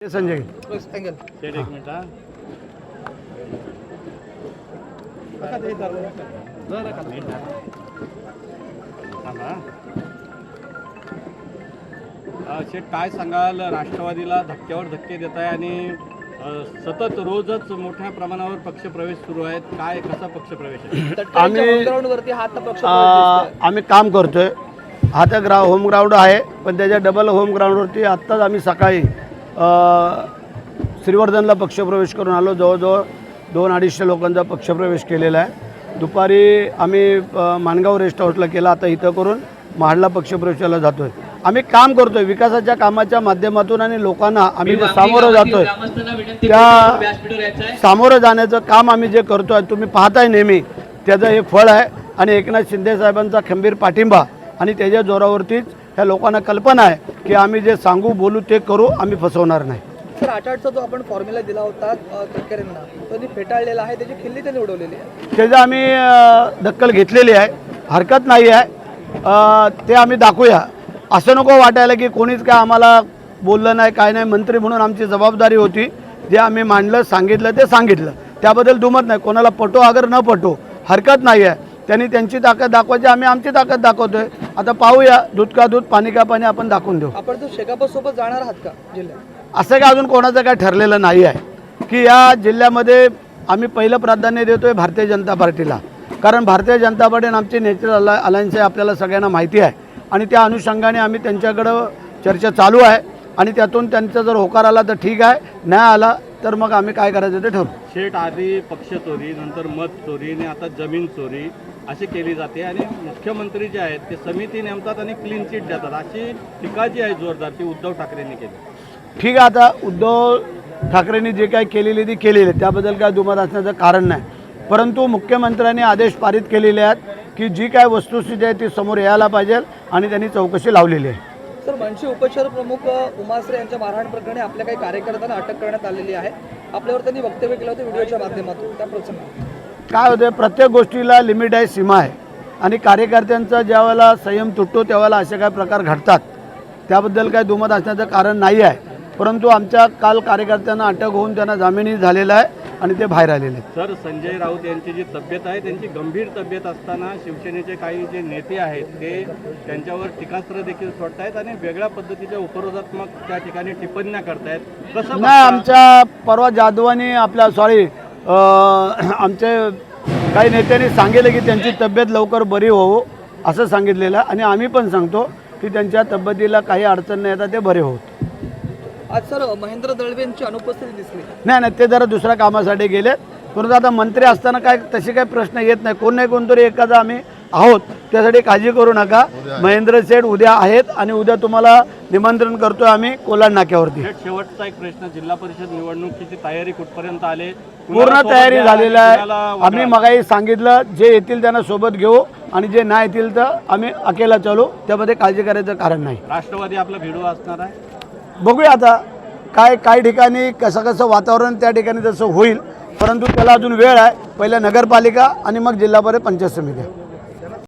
संजय. शेठ काय सांगाल? राष्ट्रवादीला धक्क्यावर धक्के देत आहे आणि सतत रोजच मोठ्या प्रमाणावर पक्षप्रवेश सुरू आहेत. काय कसा पक्षप्रवेश आहे? आम्ही- ग्राउंड वरती आता पक्ष आ, आम्ही काम करतोय. हा तर ग्रा होम ग्राउंड आहे पण त्याच्या डबल होम ग्राउंडवरती आत्ताच आम्ही सकाळी श्रीवर्धनला पक्षप्रवेश करून आलो. जवळजवळ दोन अडीचशे लोकांचा पक्षप्रवेश केलेला आहे. दुपारी आम्ही माणगाव रेस्ट हाऊसला केला. आता इथं करून महाडला पक्षप्रवेशाला जातोय. आम्ही काम करतोय. विकासाच्या कामाच्या माध्यमातून आणि लोकांना आम्ही जे सामोरं जातोय त्या सामोरं जाण्याचं काम आम्ही जे करतो आहे तुम्ही पाहताय नेहमी त्याचं हे फळ आहे. आणि एकनाथ शिंदे साहेबांचा खंबीर पाठिंबा आणि त्याच्या जोरावरतीच ह्या लोकांना कल्पना आहे की आम्ही जे सांगू बोलू ते करू आम्ही फसवणार नाही. सर आठ आठचा जो आपण फॉर्म्युला दिला होता तटकरेंना तो फेटाळलेला आहे त्याची खिल्ली त्यांनी उडवलेली आहे. त्याचं आम्ही दक्कल घेतलेली आहे. हरकत नाही आहे. ते आम्ही दाखवूया. असं नको वाटायला की कोणीच काय आम्हाला बोललं नाही काय नाही मंत्री म्हणून आमची जबाबदारी होती. जे आम्ही मांडलं सांगितलं ते सांगितलं. त्याबद्दल दुमत नाही. कोणाला पटो अगर न पटो हरकत नाही आहे. त्यांनी त्यांची ताकद दाखवायची आम्ही आमची ताकद दाखवतोय. आता पाहूया दूध का दूध पाणी का पाणी आपण दाखवून देऊ. आपण जो शेकापत सोबत जाणार आहात का जिल्ह्यात? असं काय अजून कोणाचं काय ठरलेलं नाही आहे. की या जिल्ह्यामध्ये आम्ही पहिलं प्राधान्य देतोय भारतीय जनता पार्टीला. कारण भारतीय जनता पार्टी आणि आमची नॅचरल अला अलायन्स आहे आपल्याला सगळ्यांना माहिती आहे. आणि त्या अनुषंगाने आम्ही त्यांच्याकडं चर्चा चालू आहे. आणि त्यातून त्यांचा जर होकार आला तर ठीक आहे. नाही आला तर मग आम्ही काय करायचं ते ठरवू. शेठ आधी पक्ष चोरी नंतर मत चोरी आणि आता जमीन चोरी. अशी केली जाते आणि मुख्यमंत्री जे आहेत ते समिती नेमतात आणि क्लीन चिट देतात. अशी टीका जी आहे जोरदार ती उद्धव ठाकरेंनी केली. ठीक आहे आता उद्धव ठाकरेंनी जे काही केलेली ती केलेली आहे. त्याबद्दल काय दुमत असण्याचं कारण नाही. परंतु मुख्यमंत्र्यांनी आदेश पारित केलेले आहेत की जी काय वस्तुस्थिती आहे ती समोर यायला पाहिजे आणि त्यांनी चौकशी लावलेली आहे. सर मनसे उपशहर प्रमुख अ, उमाश्रे यांच्या मारहाण प्रकरणी आपल्या काही कार्यकर्त्यांना अटक करण्यात आलेली आहे. आपल्यावर त्यांनी वक्तव्य केलं होतं व्हिडिओच्या माध्यमातून. त्या प्रसंगी. काय होतं प्रत्येक गोष्टीला लिमिट आहे सीमा आहे. आणि कार्यकर्त्यांचा ज्यावेळेला संयम तुटतो त्यावेळेला असे काय प्रकार घडतात. त्याबद्दल काय दुमत असण्याचं कारण नाही आहे. परंतु आमच्या काल कार्यकर्त्यांना अटक होऊन त्यांना जामीनही झालेला आहे आणि ते बाहेर आलेले आहेत. सर संजय राऊत यांची जी तब्येत आहे त्यांची गंभीर तब्येत असताना शिवसेनेचे काही जे नेते आहेत ते त्यांच्यावर टीकास्त्र देखील सोडतायत आणि वेगळ्या पद्धतीच्या उपरोधात्मक त्या ठिकाणी टिप्पण्या करतायत. कसं नाही? आमच्या परवा जाधवानी आपल्या सॉरी आमचे काही नेत्यांनी सांगितलं की त्यांची तब्येत लवकर बरी होवो असं सांगितलेलं. आणि आम्ही पण सांगतो की त्यांच्या तब्येतीला काही अडचण नाही येतात ते बरे होत. आज सर महेंद्र दळवे यांची अनुपस्थिती दिसली. नाही नाही ते जरा दुसऱ्या कामासाठी गेलेत परंतु आता मंत्री असताना काय तसे काही प्रश्न येत नाही. कोण नाही कोणतरी एखादा आम्ही आहोत. त्यासाठी काळजी करू नका. महेंद्र सेठ उद्या आहेत आणि उद्या तुम्हाला निमंत्रण करतोय आम्ही कोलाड नाक्यावरती. शेवटचा एक प्रश्न. जिल्हा परिषद निवडणुकीची तयारी कुठपर्यंत आले? पूर्ण तयारी झालेली आहे. आम्ही? मगाही सांगितलं जे येतील त्यांना सोबत घेऊ आणि जे नाही येतील तर आम्ही अकेला चालू. त्यामध्ये काळजी करायचं कारण नाही. राष्ट्रवादी आपला भिडू असणार आहे. बघूया आता काय काही ठिकाणी कसं कसं वातावरण त्या ठिकाणी तसं होईल. परंतु त्याला अजून वेळ आहे. पहिल्या नगरपालिका आणि मग जिल्हा परिषद पंचायत समिती